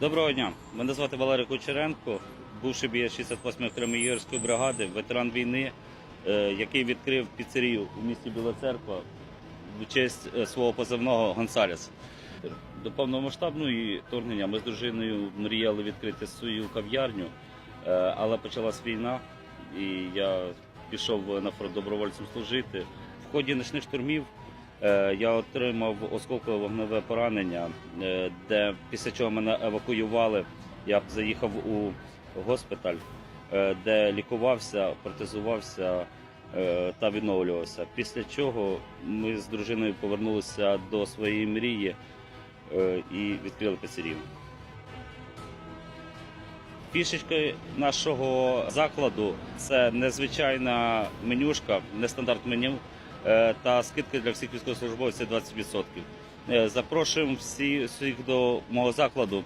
Доброго дня. Мене звати Валерій Кучеренко, бувший бієць 68-ї окремої юрської бригади, ветеран війни, е, який відкрив піцерію у місті Біла Церква в честь е, свого позивного Гонсалес. До повномасштабної вторгнення ми з дружиною мріяли відкрити свою кав'ярню, е, але почалась війна, і я пішов на фронт добровольцем служити. В ході нічних штурмів Я отримав осколкове вогневе поранення, е, де після чого мене евакуювали. Я заїхав у госпіталь, е, де лікувався, протезувався е, та відновлювався. Після чого ми з дружиною повернулися до своєї мрії е, і відкрили пицерію. Фішечкою нашого закладу це незвичайна менюшка, нестандарт меню е, та скидки для всіх військовослужбовців 20%. Е, Запрошуємо всіх до мого закладу.